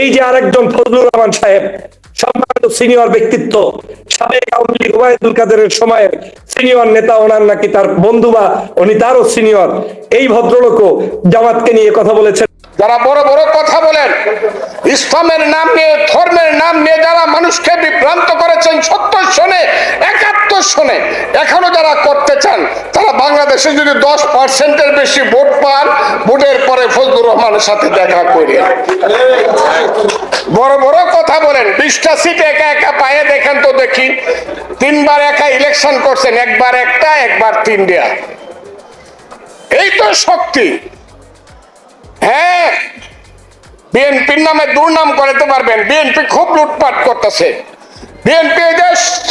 এই যে আরেকজন ফজলুর রহমান সাহেব, সম্মানিত সিনিয়র ব্যক্তিত্ব, সাবেক আওয়ামী লীগ ওবায়দুল কাদেরের সময়ের সিনিয়র নেতা, ওনার নাকি তার বন্ধু বা উনি তারও সিনিয়র। এই ভদ্রলোকও জামাতকে নিয়ে কথা বলেছেন। যারা বড় বড় কথা বলেন, ইসলামের নাম নিয়ে, ধর্মের নাম নিয়ে যারা মানুষকে বিভ্রান্ত করেছেন, সত্তর সনে, একাত্তর সনে, এখনও যারা করতে চান, তারা বাংলাদেশে যদি দশ পার্সেন্টের বেশি ভোট পান ফজলুর রহমানের সাথে দেখা করে। বড় বড় কথা বলেন, বিশটা সিট একা একা পায়ে দেখেন তো দেখি। তিনবার একা ইলেকশন করছেন, একবার একটা, একবার তিনটা এই তো শক্তি। হ্যাঁ বিএনপির নামে দুর্নাম করাতে পারবেন। বিএনপি খুব লুটপাট করতেছে। বিএনপি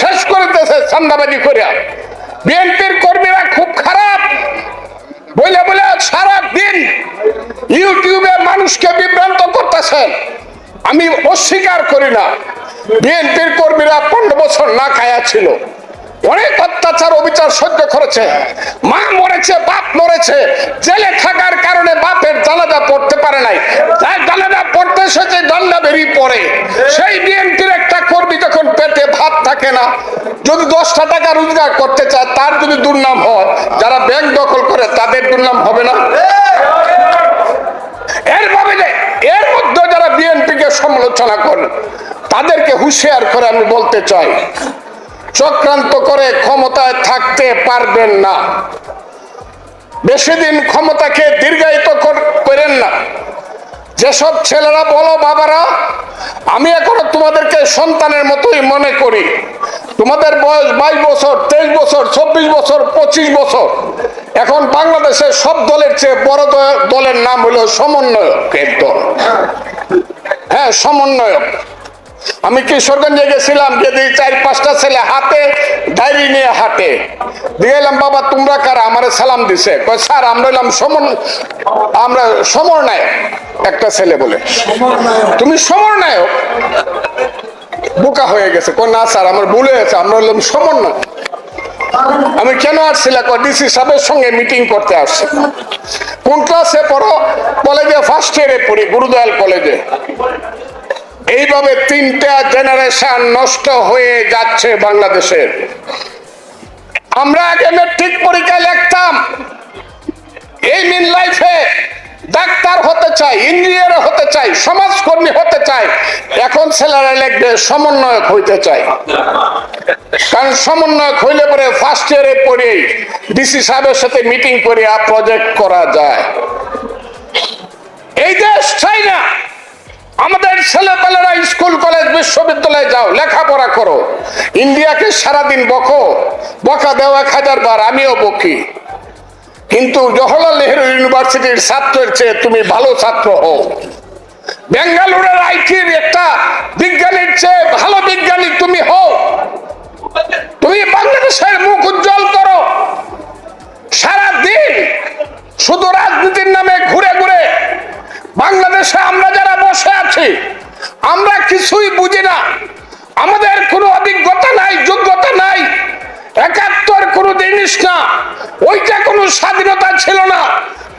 শেষ করতেছে চান্দাবাজি করিয়া। বিএনপির কর্মীরা খুব খারাপ বলে বলে সারা দিন ইউটিউবে মানুষকে বিভ্রান্ত করতেছেন। আমি অস্বীকার করি না। বিএনপির কর্মীরা পনেরো বছর না খায়া ছিল। অনেক অত্যাচার, অবিচার সহ্য করেছে। মা মরেছে, বাপ মরেছে। জেলে থাকার কারণে বাপের জানাজা পড়তে পারে নাই। তাই জানাজা পড়তে সে যে জানলা বেরিয়ে পড়ে, সেই বিএনপির একটা কর্মী যখন পেটে ভাত থাকে না, যদি দশটা টাকা রোজগার করতে চায়, তার যদি দুর্নাম হয়, যারা ব্যাংক দখল করে, তাদের দুর্নাম হবে না? সমালোচনা করেন তাদেরকে হুঁশিয়ার করে আমি বলতে চাই, চক্রান্ত করে ক্ষমতায় থাকতে পারবেন না। বেশি দিন ক্ষমতাকে দীর্ঘায়িত কর- করেন না। যেসব ছেলেরা বলো, বাবারা, আমি এখনও তোমাদেরকে সন্তানের মতোই মনে করি। তোমাদের বয়স বাইশ বছর, তেইশ বছর, চব্বিশ বছর, পঁচিশ বছর। এখন বাংলাদেশের সব দলের চেয়ে বড় দলের নাম হলো সমন্বয়কের দল। হ্যাঁ সমন্বয়ক। আমি কিশোরগঞ্জে গেছিলাম যদি চার, পাঁচটা ছেলে হাতে ডায়েরি নিয়ে হাতে এলাম, বাবা, তোমরা কারা? আমারে সালাম দিছে। কয়, স্যার, আমরা এলাম সমন আমরা সমরনায়ক একটা ছেলে বলে। তুমি সমরনায়ক বোকা হয়ে গেছে। কয়, না, স্যার, আমার ভুলে গেছে আমরা হলাম সমন্বয় আমি কেন আসছিলাম ডিসি সাহেবের সঙ্গে মিটিং করতে আসছি। কোন ক্লাসে পড়ো? কলেজে ফার্স্ট ইয়ারে পড়ি, গুরুদয়াল কলেজে। এইভাবে তিনটা জেনারেশন নষ্ট হয়ে যাচ্ছে বাংলাদেশের। আমরা আগে মেট্রিক পরীক্ষায় লিখতাম। হতে চাই ইঞ্জিনিয়ার হতে চাই, সমাজকর্মী হতে চাই, এখন ছেলেরা লিখবে সমন্বয়ক হইতে চাই। কারণ সমন্বয়ক হইলে পরে ফার্স্ট ইয়ারে পড়ে ডিসি সাহেবের সাথে মিটিং করে প্রজেক্ট করা যায়। এই দেশ চাই না। আমাদের ছেলেপেলেরা স্কুল, কলেজ, বিশ্ববিদ্যালয়ে যাও, লেখাপড়া করো। ইন্ডিয়াকে সারাদিন বকো, বকা দেওয়া এক হাজার বার, আমিও বকি। কিন্তু জওহরলাল নেহরু ইউনিভার্সিটির ছাত্রের চেয়ে তুমি ভালো ছাত্র হও। বেঙ্গালুরের আইটির একটা বিজ্ঞানীর চেয়ে ভালো বিজ্ঞানী তুমি হও। তুমি বাংলাদেশের মুখ উজ্জ্বল করো। সারা দিন শুধু রাজনীতির নামে ঘুরে ঘুরে বাংলাদেশে আমরা যারা বসে আছি, আমরা কিছুই বুঝি না। আমাদের কোনো অভিজ্ঞতা নাই, যোগ্যতা নাই। একাত্তর কোনো জিনিস না। স্বাধীনতা ছিল না।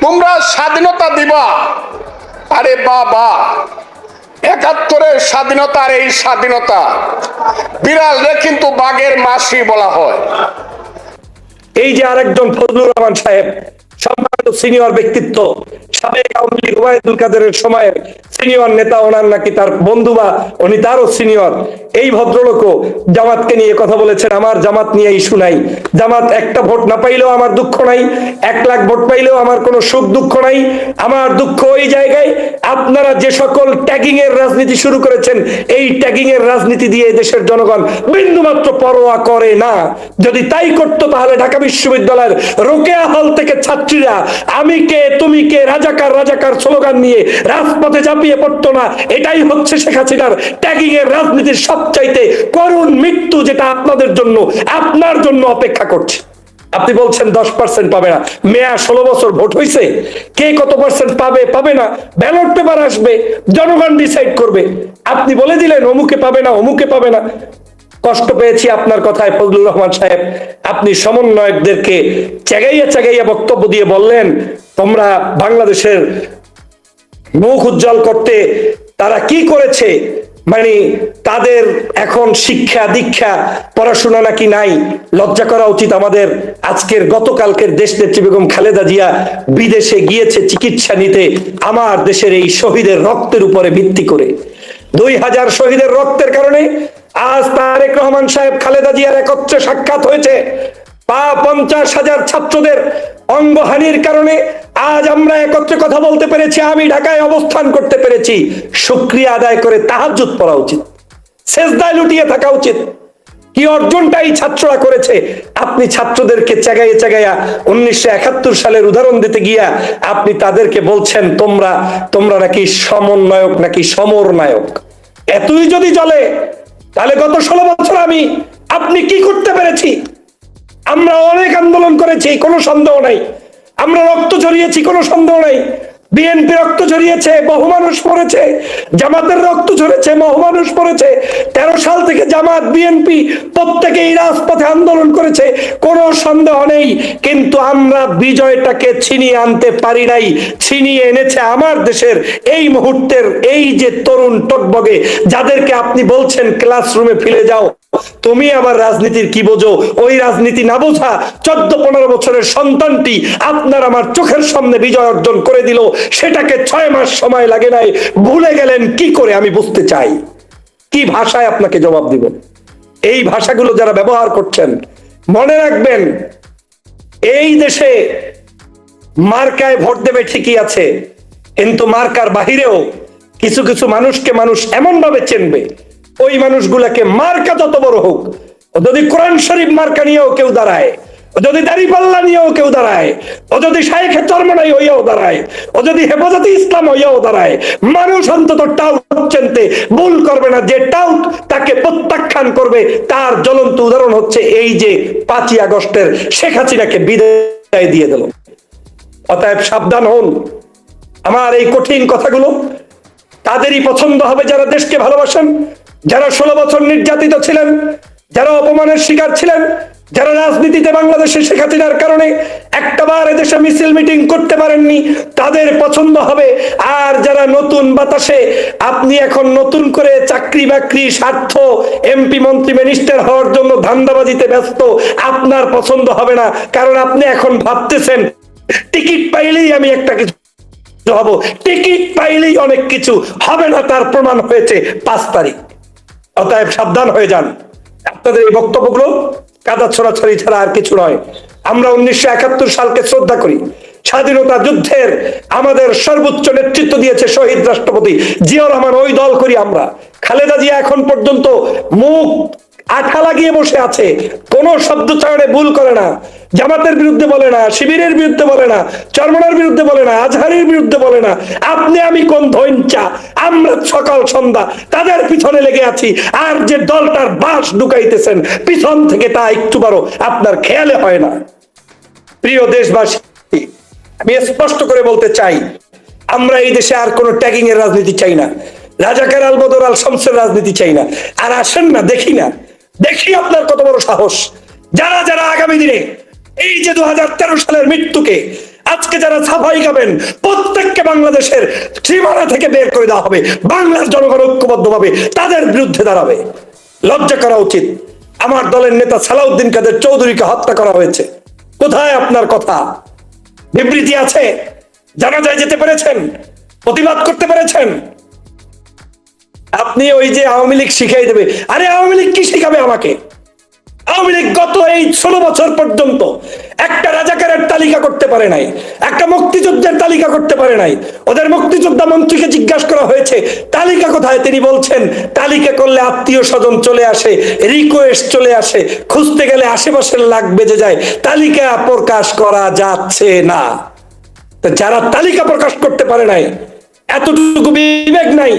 তোমরা স্বাধীনতা দিবা। আরে বাবা, একাত্তরের স্বাধীনতার এই স্বাধীনতা। বিড়ালে কিন্তু বাঘের মাসি বলা হয়। এই যে আরেকজন ফজলুর রহমান সাহেব, সম্মানিত সিনিয়র ব্যক্তিত্ব, সাবেক আওয়ামী লীগ ওবায়দুল কাদেরের সময়ের সিনিয়র নেতা, ওনার নাকি তার বন্ধু বা উনি তারও সিনিয়র। এই ভদ্রলোকও জামাতকে নিয়ে কথা বলেছেন, আমার জামাত নিয়ে ইস্যু নাই। জামাত একটা ভোট না পাইলেও আমার দুঃখ নাই, এক লাখ ভোট পাইলেও আমার কোনো সুখ দুঃখ নাই। আমার দুঃখ ওই জায়গায়, আপনারা যে সকল ট্যাগিং এর রাজনীতি শুরু করেছেন, এই ট্যাগিং এর রাজনীতি দিয়ে দেশের জনগণ বিন্দুমাত্র পরোয়া করে না। যদি তাই করতো তাহলে ঢাকা বিশ্ববিদ্যালয়ের রোকেয়া হল থেকে ছাত্রীরা, আমি কে, তুমি কে, রাজাকার রাজাকার স্লোগান নিয়ে রাজপথে ঝাঁপিয়ে পড়তো না। এটাই হচ্ছে শেখ হাসিনার ট্যাগিং এর রাজনীতির সবচাইতে করুণ মৃত্যু যেটা আপনাদের জন্য, আপনার জন্য অপেক্ষা করছে। আপনি বলছেন দশ পার্সেন্ট পাবে না। মেয়া ষোলো বছর ভোট হয়েছে কে কত পার্সেন্ট পাবে পাবে না। ব্যালট পেপার আসবে, জনগণ ডিসাইড করবে। আপনি বলে দিলেন, অমুকে পাবে না, অমুকে পাবে না। কষ্ট পেয়েছি আপনার কথায়, ফজলুর রহমান সাহেব। আপনি সমন্বয়কদেরকে চেগাইয়া চেগাইয়া বক্তব্য দিয়ে বললেন, তোমরা বাংলাদেশের মুখ উজ্জ্বল করতে তারা কি করেছে? মানে তাদের এখন শিক্ষা, দীক্ষা, পড়াশোনা নাকি নাই, লজ্জা করা উচিত আমাদের। আজকের, গতকালকের দেশ নেত্রী বেগম খালেদা জিয়া বিদেশে গিয়েছে চিকিৎসা নিতে, আমার দেশের এই শহীদের রক্তের উপরে ভিত্তি করে। দুই হাজার শহীদের রক্তের কারণে আজ তারেক রহমান সাহেব খালেদা জিয়ার একত্রে সাক্ষাৎ হয়েছে। পা পঞ্চাশ হাজার ছাত্রদের অঙ্গহানির কারণে আজ আমরা একত্রে কথা বলতে পেরেছি, আমি ঢাকায় অবস্থান করতে পেরেছি। শুক্রিয়া আদায় করে তাহাজুত পড়া উচিত। শেষদায় লুটিয়ে থাকা উচিত। কি অর্জনটা এই ছাত্ররা করেছে? আপনি ছাত্রদেরকে চাগাইয়ে চাগাইয়া উনিশশো একাত্তর সালের উদাহরণ দিতে গিয়া আপনি তাদেরকে বলছেন, তোমরা তোমরা নাকি সমন্বয়ক, নাকি সমর নায়ক এতই যদি চলে তাহলে গত ষোলো বছর আমি, আপনি কি করতে পেরেছি? আমরা অনেক আন্দোলন করেছি কোনো সন্দেহ নাই। আমরা রক্ত ঝরিয়েছি কোনো সন্দেহ নাই। বিএনপি রক্ত ঝরিয়েছে, বহু মানুষ পড়েছে জামাতের রক্ত ঝরেছে, বহু মানুষ পড়েছে তেরো সাল থেকে জামাত বিএনপি প্রত্যেকেই রাজপথে আন্দোলন করেছে, কোনো সন্দেহ নেই। কিন্তু আমরা বিজয়টাকে ছিনিয়ে আনতে পারি নাই, ছিনিয়ে এনেছে আমার দেশের এই মুহূর্তের এই যে তরুণ টকবগে, যাদেরকে আপনি বলছেন ক্লাসরুমে ফিরে যাও। তুমি আবার রাজনীতির কি বোঝো? ওই রাজনীতি না বোঝা চোদ্দ পনেরো বছরের সন্তানটি আপনার আমার চোখের সামনে বিজয় অর্জন করে দিল। সেটাকে ছয় মাস সময় লাগে নাই। ভুলে গেলেন কি করে আমি বুঝতে চাই? কি ভাষায় আপনাকে জবাব দিব? এই ভাষাগুলো যারা ব্যবহার করছেন, মনে রাখবেন, এই দেশে মার্কায় ভোট দেবে ঠিকই আছে, কিন্তু মার্কার বাহিরেও কিছু কিছু মানুষকে মানুষ এমন ভাবে চিনবে। ওই মানুষগুলাকে মার্কা যত বড় হোক, যদি কোরআন শরীফ মার্কা নিয়েও কেউ দাঁড়ায় যদি দাড়ি পাল্লা নিয়েও কেউ দাঁড়ায়, ও যদি শাইখে চর্মনাই হইয়াও দাঁড়ায়, ও যদি হেফাজতে ইসলাম হইয়াও দাঁড়ায়, মানুষ অন্তত টাউট চিনতে ভুল করবে না। যে টাউট তাকে প্রত্যাখ্যান করবে, তার জ্বলন্ত উদাহরণ হচ্ছে এই যে পাঁচই আগস্টের শেখ হাসিনাকে বিদায় দিয়ে দিল। অতএব সাবধান হন। আমার এই কঠিন কথাগুলো, তাদেরই পছন্দ হবে যারা দেশকে ভালোবাসেন, যারা ষোলো বছর নির্যাতিত ছিলেন, যারা অপমানের শিকার ছিলেন যারা রাজনীতিতে বাংলাদেশে শেখ হাসিনার কারণে একটাবার এদেশে মিছিল মিটিং করতে পারেননি, তাদের পছন্দ হবে। আর যারা নতুন বাতাসে, আপনি এখন নতুন করে চাকরি বাকরি, স্বার্থ এমপি মন্ত্রী মিনিস্টার হওয়ার জন্য ধান্দাবাজিতে ব্যস্ত, আপনার পছন্দ হবে না। কারণ আপনি এখন ভাবতেছেন, টিকিট পাইলেই আমি একটা কিছু হব। টিকিট পাইলেই অনেক কিছু হবে না, তার প্রমাণ হয়েছে পাঁচ তারিখ। অতএব সাবধান হয়ে যান। আপনাদের এই বক্তব্যগুলো কাদা ছড়াছড়ি ছাড়া আর কিছু নয়। আমরা উনিশশো একাত্তর সালকে শ্রদ্ধা করি। স্বাধীনতা যুদ্ধের আমাদের সর্বোচ্চ নেতৃত্ব দিয়েছে শহীদ রাষ্ট্রপতি জিয়াউর রহমান। ওই দল করি আমরা। খালেদা জিয়া এখন পর্যন্ত মুখ আঠা লাগিয়ে বসে আছে। কোন শব্দ চয়নে ভুল করে না। জামাতের বিরুদ্ধে বলে না, শিবিরের বিরুদ্ধে বলে না, চরমনার বিরুদ্ধে বলে না, আজহারির বিরুদ্ধে বলে না। আপনি, আমি কোন ধৈঞ্চা আমরা সকাল সন্ধ্যা তাদের পিছনে লেগে আছি। আর যে দলটার বাস ঢুকাইতেছেন, পিছন থেকে তা একটু বারো। আপনার খেয়ালে হয় না। প্রিয় দেশবাসী, আমি স্পষ্ট করে বলতে চাই, আমরা এই দেশে আর কোনো ট্যাগিং এর রাজনীতি চাই না। রাজাকার আল বদর আল শামসের রাজনীতি চাই না। আর আসেন না, দেখি না। দেখি আপনার কত বড় সাহস। যারা যারা আগামী দিনে এই যে দুহাজার তেরো সালের মৃত্যুকে আজকে যারা সাফাই গাবেন প্রত্যেককে বাংলাদেশের সীমানা থেকে বের করে দেওয়া হবে। বাংলার জনগণ ঐক্যবদ্ধ ভাবে তাদের বিরুদ্ধে দাঁড়াবে। লজ্জা করা উচিত। আমার দলের নেতা সালাউদ্দিন কাদের চৌধুরীকে হত্যা করা হয়েছে। কোথায় আপনার কথা? বিবৃতি আছে? জানা যায় যেতে পেরেছেন? প্রতিবাদ করতে পেরেছেন? আপনি ওই যে আওয়ামী লীগ শিখাই দেবে। আরে আওয়ামী লীগ কি শিখাবে আমাকে? আওয়ামী লীগ গত এই ষোলো বছর পর্যন্ত একটা রাজাকারের তালিকা করতে পারে নাই, একটা মুক্তিযুদ্ধের তালিকা করতে পারে নাই। ওদের মুক্তিযোদ্ধা মন্ত্রীকে জিজ্ঞাসা করা হয়েছে, তালিকা কোথায়? তিনি বলছেন, তালিকা করলে আত্মীয় স্বজন চলে আসে রিকোয়েস্ট চলে আসে, খুঁজতে গেলে আশেপাশের লাগ বেজে যায়, তালিকা প্রকাশ করা যাচ্ছে না। যারা তালিকা প্রকাশ করতে পারে নাই, এতটুকু বিবেক নাই।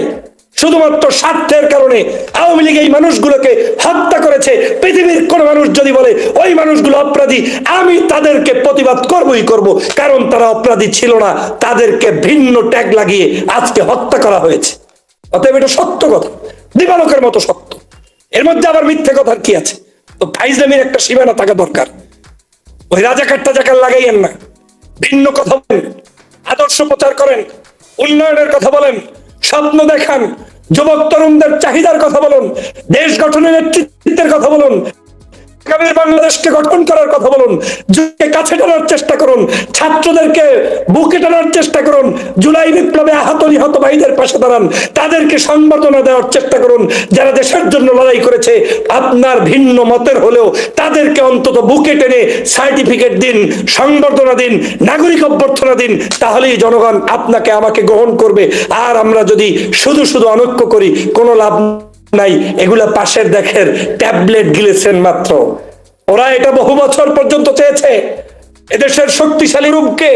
শুধুমাত্র স্বার্থের কারণে আওয়ামী লীগ এই মানুষগুলোকে হত্যা করেছে। পৃথিবীর কোন মানুষ যদি বলে, ওই মানুষগুলো অপরাধী, আমি তাদেরকে প্রতিবাদ করবই করব। কারণ তারা অপরাধী ছিল না, তাদেরকে ভিন্ন ট্যাগ লাগিয়ে আজকে হত্যা করা হয়েছে। অতএব এটা সত্য কথা, দিবালোকের মতো সত্য। এর মধ্যে আবার মিথ্যে কথার কি আছে? তো ফাইজলামির একটা সীমানা থাকা দরকার। ওই রাজাকার টাজাকার লাগাইয়েন না। ভিন্ন কথা বলেন, আদর্শ প্রচার করেন, উন্নয়নের কথা বলেন স্বপ্ন দেখান যুবক তরুণদের চাহিদার কথা বলুন দেশ গঠনের নেতৃত্বের কথা বলুন আগামী বাংলাদেশকে গঠন করার কথা বলুন যুগকে কাছে টানার চেষ্টা করুন, ছাত্রদেরকে বুকে টানার চেষ্টা করুন, জুলাই বিপ্লবে আহত নিহত ভাইদের পাশে দাঁড়ান, তাদেরকে সংবর্ধনা দেওয়ার চেষ্টা করুন, যারা দেশের জন্য লড়াই করেছে, আপনার ভিন্ন মতের হলেও তাদেরকে অন্তত বুকে টেনে সার্টিফিকেট দিন, সংবর্ধনা দিন, নাগরিক অভ্যর্থনা দিন, তাহলেই জনগণ আপনাকে, আমাকে গ্রহণ করবে। আর আমরা যদি শুধু শুধু অনৈক্য করি, কোনো লাভ নাই, এগুলা পাশের দেখের ট্যাবলেট গিলেছেন মাত্র। ওরা এটা বহু বছর পর্যন্ত চেয়েছে। এদেশের শক্তিশালী রূপকে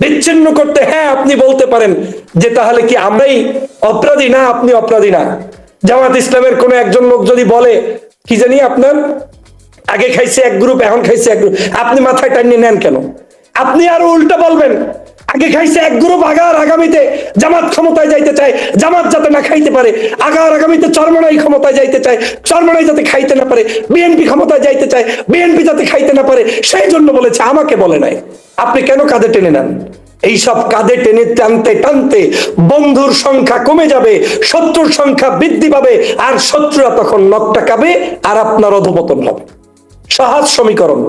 বিচ্ছিন্ন করতে হ্যাঁ আপনি বলতে পারেন যে তাহলে কি আমরাই অপরাধী না আপনি অপরাধী না? জামাত ইসলামের কোন একজন লোক যদি বলে, কি জানি আপনার? আগে খাইছে এক গ্রুপ, এখন খাইছে এক গ্রুপ। আপনি মাথায় টানিয়ে নেন কেন? আপনি আরও উল্টা বলবেন। আগে খাইছে এক গ্রুপ, আগার আগামীতে জামাত ক্ষমতায় যাইতে চায়, জামাত যাতে না খাইতে পারে, আগার আগামীতে চরমনাই ক্ষমতায় যাইতে চায়, চরমনাই যাতে খাইতে না পারে, বিএনপি ক্ষমতায় যাইতে চায়, বিএনপি যাতে খাইতে না পারে, সেই জন্য বলেছে, আমাকে বলে নাই। আপনি কেন কাঁধে টেনে নেন? এইসব কাঁধে টেনে টানতে টানতে বন্ধুর সংখ্যা কমে যাবে, শত্রুর সংখ্যা বৃদ্ধি পাবে, আর শত্রুরা তখন নকটা কাবে আর আপনার অধপতন হবে। সহজ সমীকরণ।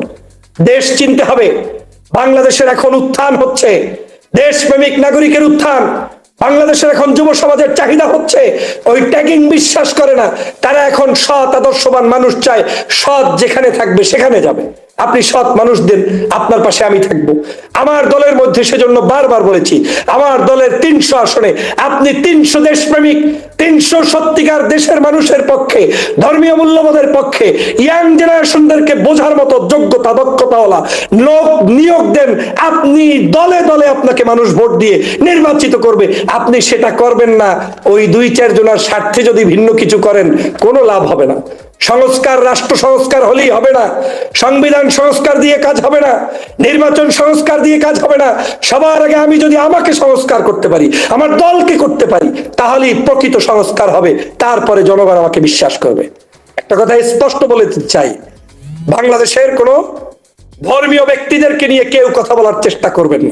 দেশ চিনতে হবে বাংলাদেশের এখন উত্থান হচ্ছে। দেশপ্রেমিক নাগরিকের উত্থান। বাংলাদেশের এখন যুব সমাজের চাহিদা হচ্ছে। ওই ট্যাগিং বিশ্বাস করে না। তারা এখন সৎ, আদর্শবান মানুষ চায়। সৎ যেখানে থাকবে সেখানে যাবে। আপনি সৎ মানুষদের আপনার পাশে আমি থাকব। আমার দলের মধ্যে সেজন্য বারবার বলেছি, আমার দলের তিনশো আসনে আপনি তিনশো দেশপ্রেমিক, তিনশো সত্যিকার দেশের মানুষের পক্ষে, ধর্মীয় মূল্যবোধের পক্ষে, ইয়াং জেনারেশনদেরকে বোঝার মতো যোগ্যতা, দক্ষতাওয়ালা লোক নিয়োগ দেন, আপনি দলে দলে আপনাকে মানুষ ভোট দিয়ে নির্বাচিত করবে। আপনি সেটা করবেন না, ওই দুই চার জনের স্বার্থে যদি ভিন্ন কিছু করেন, কোনো লাভ হবে না। সংস্কার, রাষ্ট্র সংস্কার হলেই হবে না। সংবিধান সংস্কার দিয়ে কাজ হবে না। নির্বাচন সংস্কার দিয়ে কাজ হবে না। সবার আগে আমি যদি আমাকে সংস্কার করতে পারি, আমার দলকে করতে পারি, তাহলেই প্রকৃত সংস্কার হবে। তারপরে জনগণ আমাকে বিশ্বাস করবে। একটা কথা স্পষ্ট বলে চাই। বাংলাদেশের কোন ধর্মীয় ব্যক্তিদেরকে নিয়ে কেউ কথা বলার চেষ্টা করবেন না।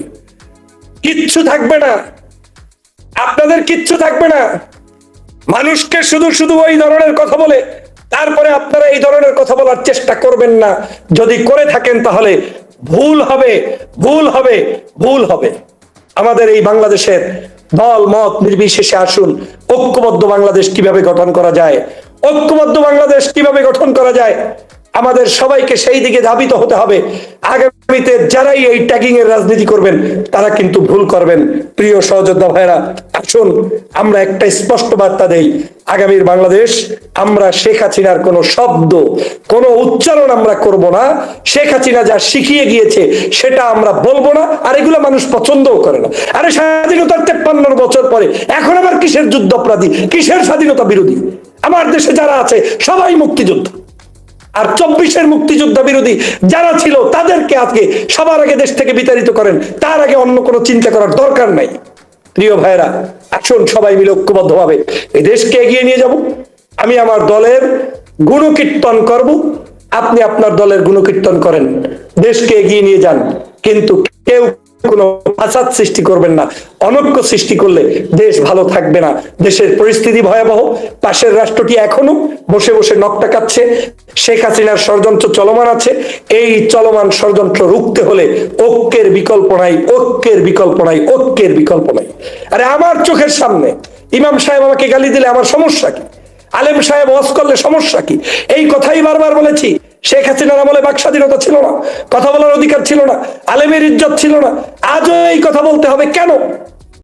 কিচ্ছু থাকবে না। আপনাদের কিচ্ছু থাকবে না। মানুষকে শুধু শুধু ওই ধরনের কথা বলে তারপরে আপনারা এই ধরনের কথা বলার চেষ্টা করবেন না। যদি করে থাকেন তাহলে ভুল হবে ভুল হবে ভুল হবে। আমাদের এই বাংলাদেশের দল, মত নির্বিশেষে আসুন। ঐক্যবদ্ধ বাংলাদেশ কীভাবে গঠন করা যায়? ঐক্যবদ্ধ বাংলাদেশ কীভাবে গঠন করা যায়? আমাদের সবাইকে সেই দিকে ধাবিত হতে হবে। আগামীতে যারাই এই ট্যাগিং এর রাজনীতি করবেন, তারা কিন্তু ভুল করবেন। প্রিয় সহযোদ্ধা ভাইরা আসুন, আমরা একটা স্পষ্ট বার্তা দেই। আগামীর বাংলাদেশ, আমরা শেখ হাসিনার কোনো শব্দ, কোনো উচ্চারণ আমরা করব না। শেখ হাসিনা যা শিখিয়ে গিয়েছে, সেটা আমরা বলব না, আর এগুলো মানুষ পছন্দও করে না। আরে স্বাধীনতার তেপ্পান্ন বছর পরে, এখন আবার কিসের যুদ্ধ অপরাধী কিসের স্বাধীনতা বিরোধী? আমার দেশে যারা আছে, সবাই মুক্তিযোদ্ধা। আর চব্বিশের মুক্তিযোদ্ধা বিরোধী যারা ছিল তাদেরকে আজকে সবার আগে দেশ থেকে বিতাড়িত করেন, তার আগে অন্য কোনো চিন্তা করার দরকার নাই। প্রিয় ভাইরা আসুন সবাই মিলে ঐক্যবদ্ধ ভাবে এই দেশকে এগিয়ে নিয়ে যাব। আমি আমার দলের গুণকীর্তন করব। আপনি আপনার দলের গুণকীর্তন করেন, দেশকে এগিয়ে নিয়ে যান। কিন্তু কেউ কোনো ফাসাদ সৃষ্টি করবেন না, অনৈক্য সৃষ্টি করলে দেশ ভালো থাকবে না। দেশের পরিস্থিতি ভয়াবহ, পাশের রাষ্ট্রটি এখনও বসে বসে নকটা কাচ্ছে শেখ হাসিনার ষড়যন্ত্র চলমান আছে, এই চলমান ষড়যন্ত্র রুখতে হলে ঐক্যের বিকল্প নাই, ঐক্যের বিকল্প নাই, ঐক্যের বিকল্প নাই। আরে আমার চোখের সামনে ইমাম সাহেব আমাকে গালি দিলে আমার সমস্যা কি? আলেম সাহেব ওয়াজ করলে সমস্যা কি? এই কথাই বারবার বলেছি শেখ হাসিনার আমলে বাক স্বাধীনতা ছিল না, কথা বলার অধিকার ছিল না, আলেমের ইজ্জত ছিল না। আজও এই কথা বলতে হবে কেন?